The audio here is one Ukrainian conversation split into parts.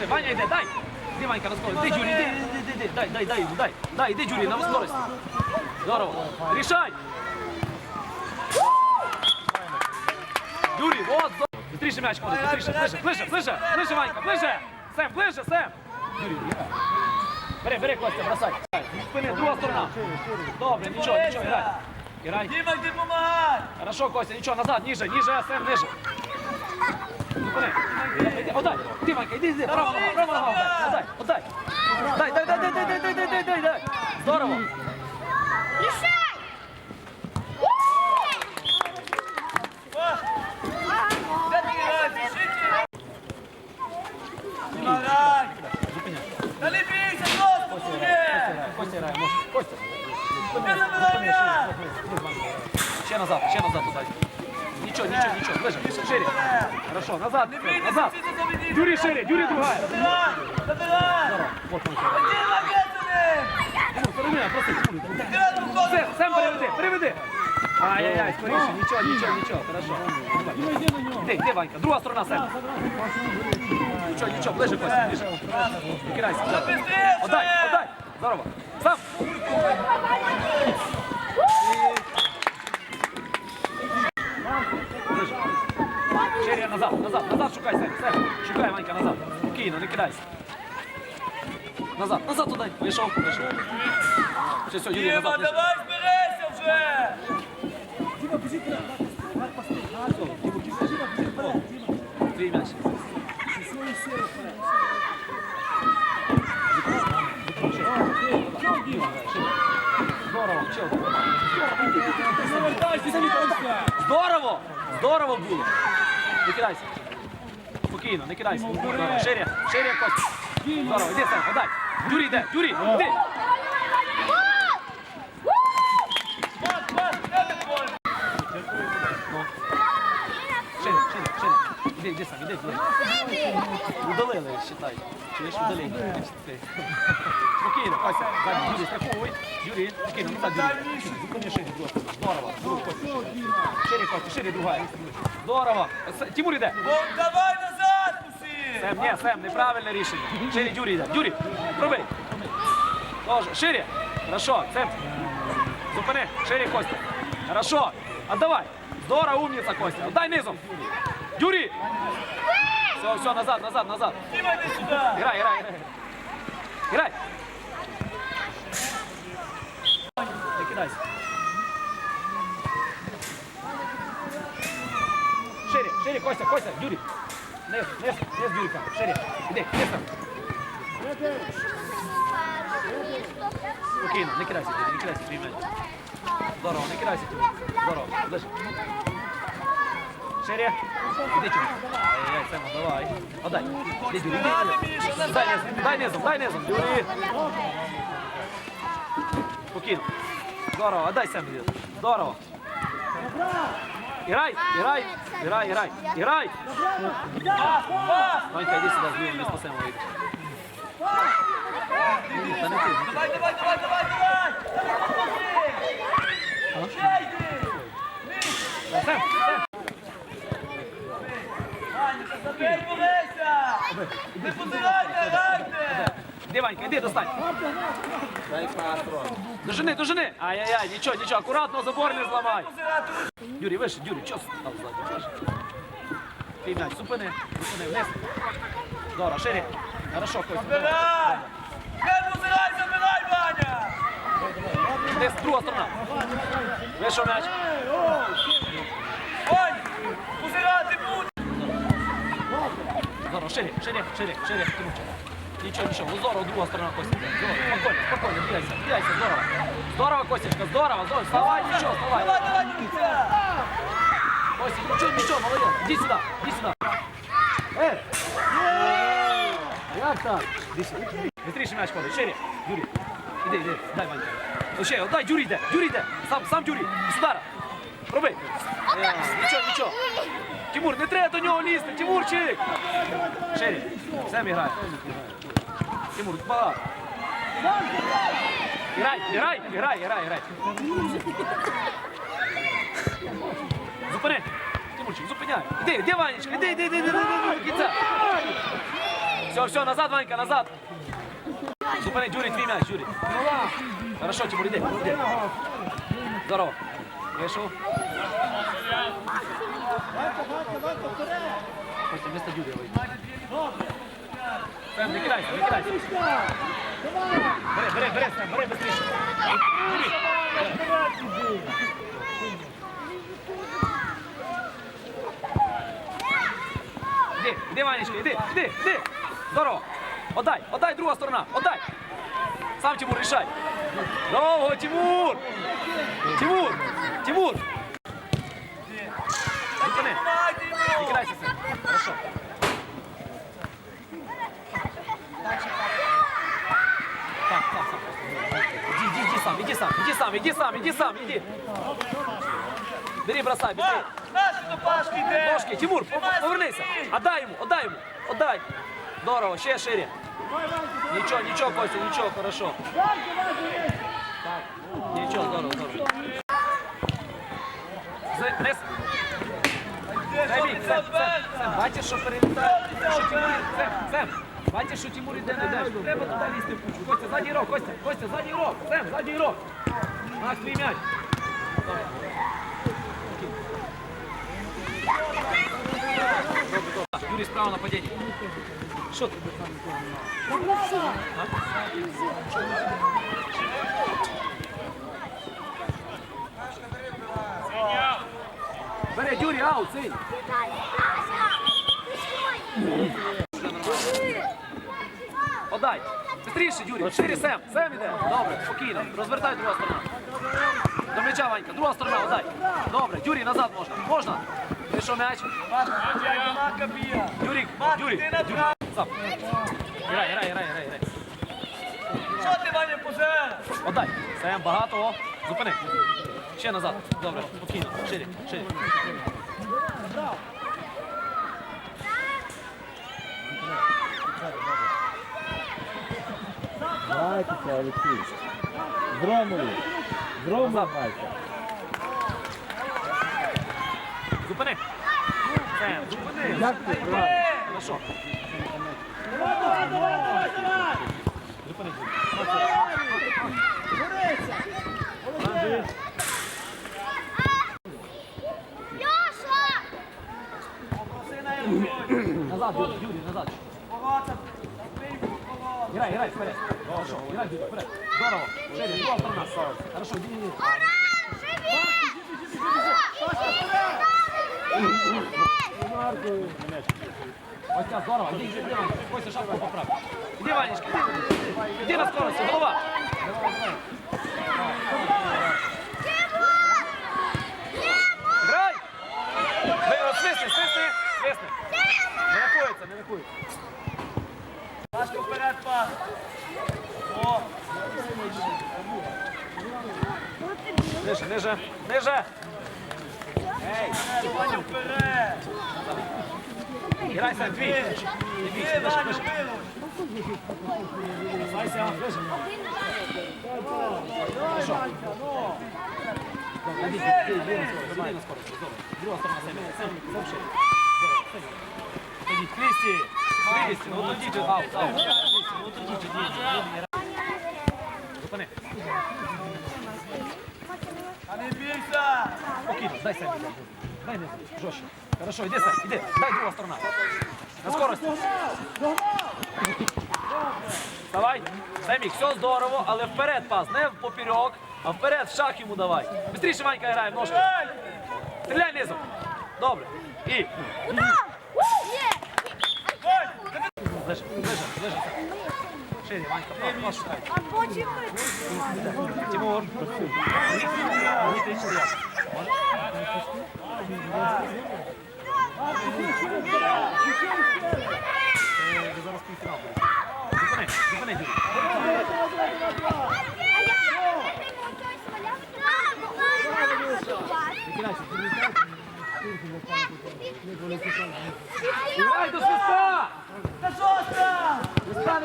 Ширше, Ваня йде, дай. Іди, Ванька, на скорость. Іди, Джурі, іди, іди, іди, іди. Дай, дай, дай, дай. Дай, іди, Джурі, на скорость. Здорово. Рішай. Юрій, от, здорово. Быстріше м'яч ходить, быстріше, ближе, ближе, ближе, ближе, Ванька, ближе. Сем, ближе, Сем. Юрій, Бери, бери, Костя, бросай. Спини, друга сторона. Добре, нічого, нічого, грай. Грай. Діма, йди помагай! Хорошо, Костя, нічого, назад, ніже, ніже, Сем, ниже. Отдай, ти, Ванька, іди, іди, право, нога, право, нога, отдай, отдай. Дай, дай, дай, дай, дай, дай, дай, дай, дай, дай. Здорово. Де Хорошо, назад. Назад. Дюри шире, дюри другая. Вот он. Сэм, приведи, приведи. Ай-яй-яй, скоріше, нічого, нічого, нічого, хорошо. Де, де Ванька? Друга сторона, Сэм. Нічого, нічого, ближе, Костя, ближе. Викирайся. Отдай, отдай. Здорово. Сам. назад, назад, назад шукай, Сань, Сань. Шукай, Ванька, назад. Спокійно, не кидайся. Назад, назад туди. Вийшов, вийшов. Все, все, Юрій, Діма, давай зберися вже! Діма, біжіть туди. Марк, пасти, газу. Діма, біжіть, Діма, біжіть вперед. Діма, Твій Здорово, чого? Здорово! Здорово було! Не кидайся. Спокійно, не кидайся. Ширя, ширя, кость. Здорово, йди, Сенко, дай. Юрій йде, Юрій, йди. Іди, Сем, іди, іди. Удалили, считай. Чуєш, удалили. Спокійно, Костя. Ззаді, Юрій, страховуй. Юрій, спокійно, Юрій. Зупини шире, просто. Здорово. Друг, Костя. Шире, Костя, шире, другая. Здорово. С- Тимур іде. Вон, давай назад, пусти! Сем, ні, Сем, неправильне рішення. Шире, Юрій йде. Юрій, пробий. Тоже, шире. Хорошо, Сем. Зупини, шире, Костя. Хорошо. Отдавай. Здорово, умниця, Костя. Отдай низом. Юрий! Все, все, назад, назад, назад. Играй, играй, играй. Играй. Закидайся. Шире, шире, Костя, Костя, Юрий. Нес, нес, нес, Юрика. Шире. Иди, нес Спокойно, не кидайся, не. Здорово, накидайся. Здорово, подожди. Шире. Іди, Чому. Ай-яй, Сема, давай. Подай. Іди, Юрій, іди. Дай низом, дай низом, дай низом. Юрій. Покинув. Здорово, отдай Сем. Здорово. Играй, играй, играй, играй, играй. Ванька, иди сюда, сбил, мы спасем. Давай, давай, давай, давай. Ванька, іди, достань. Дожени, дожени. Ай-яй-яй, нічого, нічого, акуратно, забор не зламай. Юрій, вище, Юрій, чого став? Вище. Твій м'яч, зупини, зупини, вниз. Здорово, шире. Хорошо, Костя. Забирай! Не позирай, забирай, Ваня! Десь друга сторона. Вийшов м'яч. Ой! Позирати будь! Здорово, шире, шире, шире, шире. Тимурчик. Нічого, нічого. Здорово, друга сторона, Костя. Здорово, спокійно, спокійно, бігайся, бігайся, здорово. Здорово, Костячка, здорово, здорово. Вставай, нічого, вставай. Давай, давай, Костя! Костя, нічого, нічого, молодець. Іди сюди, іди сюди. Е! Як так? Іди сюди. Бистріше м'яч ходить, шире. Юрій, іди, іди, дай Ванька. Ще, дай, Юрій йде, Юрій йде. Сам, сам Юрій, удара. Роби. Е, Нічого, нічого. Тимур, не треба до нього лізти, Тимурчик. Шире, Сем грає. Тимур, багато. Грай, грай, грай, грай, грай. Зупини. Тимурчик, зупиняй. Іди, іди, Ванечка, іди, іди, іди, іди, іди. Все, все, назад, Ванька, назад. Зупини, Юрій, твій м'яч, Юрій. Хорошо, Тимур, іди, іди. Здорово. Вийшов. Костя, вместо Юрія вийди. Не кидайся, не кидайся. Бери, бери, бери, бери. Іди, іди, Ванечка, іди, іди, іди. Здорово. Отдай, отдай, друга сторона, отдай. Сам Тимур, рішай. Довго, Тимур! Тимур! Тимур! Не кидайся, Сем. Хорошо. Так, так, сам. Иди, иди, иди сам, иди сам, иди сам, иди сам, иди сам, иди. Бери, бросай, йде! Ножки, Тимур, повернися. Отдай йому, отдай йому, отдай. Здорово, ще шире. Нічого, нічого, Костя, нічого, хорошо. Так, нічого, здорово, здорово. З- Низ. Семік, Сем, Сем, Сем, бачиш, що перелітає, що Тимур, Сем, Сем, бачиш, що Тимур йде, треба туди лізти в кучу. Костя, задній рог, Костя, Костя, задній рог, Сем, задній рог. Макс, твій м'яч. Юрій, справа нападіння. Що ти? Бере, Юрій, аут, цей. Подай. Быстріше, Юрій. Шире Сем. Сем іде. Добре, спокійно. Розвертай друга сторона. До м'яча, Ванька. Друга сторона, отдай. Добре, Юрій, назад можна. Можна. Пішов м'яч. Юрік, Юрій. Юрій. Сам. Грай, грай, грай, грай, грай. Що ти, Ваня, позер? Отдай. Сем, багато. О. Зупини. Ще назад. Добре, спокійно. Шире, шире. Грайтеся, Олексій. З Ромою. З Ромою грайте. Зупини. Сем, зупини. Як ти? Хорошо. Зупини. Назад, Юрій, Юрій, назад. Играй, играй, вперед. Хорошо, играй, Юрий, вперед. Здорово. Шире, другая сторона. Хорошо, иди, иди. Костя, здорово. Иди, иди, иди, Костя, шапку поправь. Иди, Ванечка, иди. Иди на скорости, голова. Играй! Свисни, свисни, свисни. Не рахується, не рахується. Пашка вперед, пас! О! Ниже, ниже, ниже. Ваня вперед! Играй, Сань, дві. Шире. Здорово, Сем. Ходіть, Крісті, Крісті, ну. Крісті, ну. А не бійся! Жорстче. Хорошо, іди, Сем, іди, дай друга сторона. На скорость. Давай. Семік, все здорово, але вперед пас, не в поперек, а вперед, в шах йому давай. Быстріше Ванька грає ножки. Стріляй низом. Добре. І. Шире, Ванька, пас, пас шукай. Тимур. Не стояти. Е, ви зараз півфінал буде. Зупини, зупини, Юрій. Викидайся, Грай до свиста! Та що там? Свиста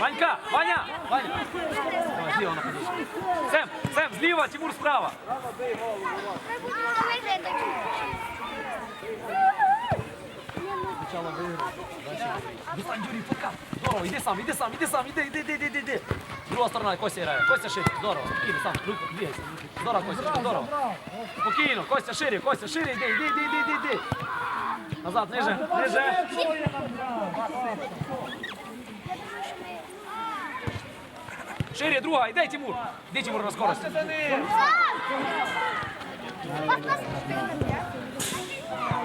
Ванька, Ваня, Ваня. Зліва находи. Сем, Сем, зліва, Тимур справа. Спочатку виграти. Достань, Юрій, пока. Здорово, іди сам, іди сам, іди сам, іди, іди, іди, іди, іди. Друга сторона, Костя грає. Костя шире, здорово, спокійно, сам, двигайся. Здорово, Костя, здорово. Спокійно, Костя шире, Костя шире, іди, іди, іди, іди, іди. Назад, ниже, ниже. Шире, друга, іди, Тимур. Іди, Тимур, на скорості. За.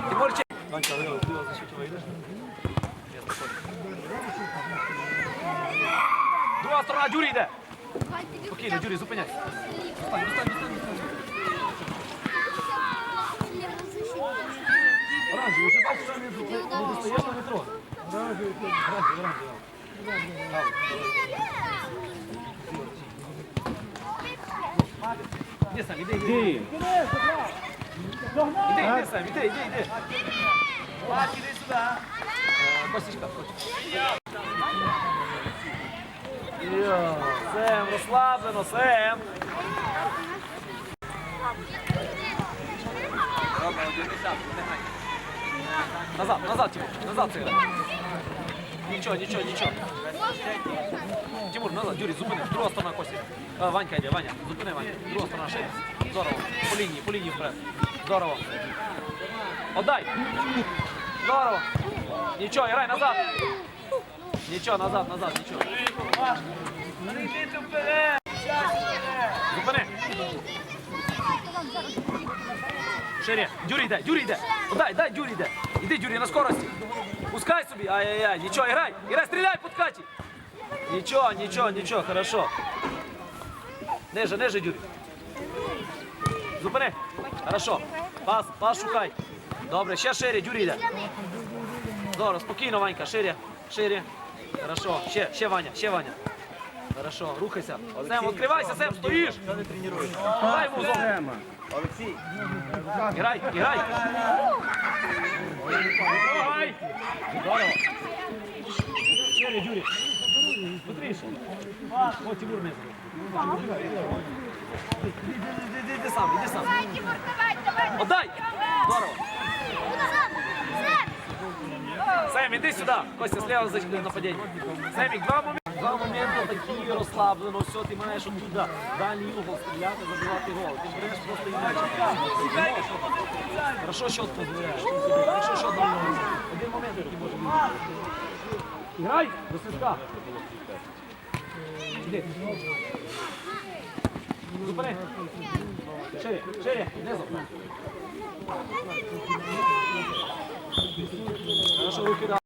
Тимур, че... Ванька, лево, лево, защитила, йдеш? Я заходжу. Друга сторона, Дюрі йде. Спокійно, Дюрі, зупиняйся. Достань, достань, достань, достань. Оранжевий, вже бачиш, що не, не достаєш на метро. Оранжевий, оранжевий. Іди сам, іди, іди. Іди, іди сам, іди, іди, іди. Бать, іди сюди. Е, Костічка. Йо, Сем, розслаблено, Сем. Назад, назад, Тимур, назад це грай. Нічого, нічого, нічого. Тимур, назад, Юрій, зупини, друга сторона Кості. Ванька йде, Ваня, зупини, Ваня. Друга сторона шиє. Здорово. По лінії, по лінії вперед. Здорово. Отдай. Здорово. Нічого, грай назад. Нічого, назад, назад, нічого. Зупини. Шире. Дюрі йде, Дюрі йде. Дай, дай, Дюрі йде. Іди, Дюрі, на скорості. Пускай собі. Ай-яй-яй. Нічого, грай. Грай, стріляй, подкаті. Нічого, нічого, нічого, хорошо. Ниже, ниже, Дюрі. Зупини. Хорошо. Пас, пас шукай. Добре, ще шире, Дюрі йде. Добре, спокійно, Ванька, шире, шире. Хорошо, ще, ще Ваня, ще Ваня. Хорошо, рухайся. Сем, відкривайся, Сем, стоїш. Дай йому зону. Сема. Грай, грай. Грай. Здорово. Шире, Дюрі. Іди, іди, сам, іди сам. Отдай. Здорово. Сем, іди сюди. Костя, слева зачекай нападіння. Семік, два моменти. Два моменти такі розслаблено. Все, ти маєш оттуда дальній угол стріляти, забивати гол. Ти береш просто і м'яч. Хорошо, що дозволяєш. Хорошо, що. Один момент, який може бути. Грай до свистка. Іди. Зупини. Шире, шире, низом. Хорошо, руки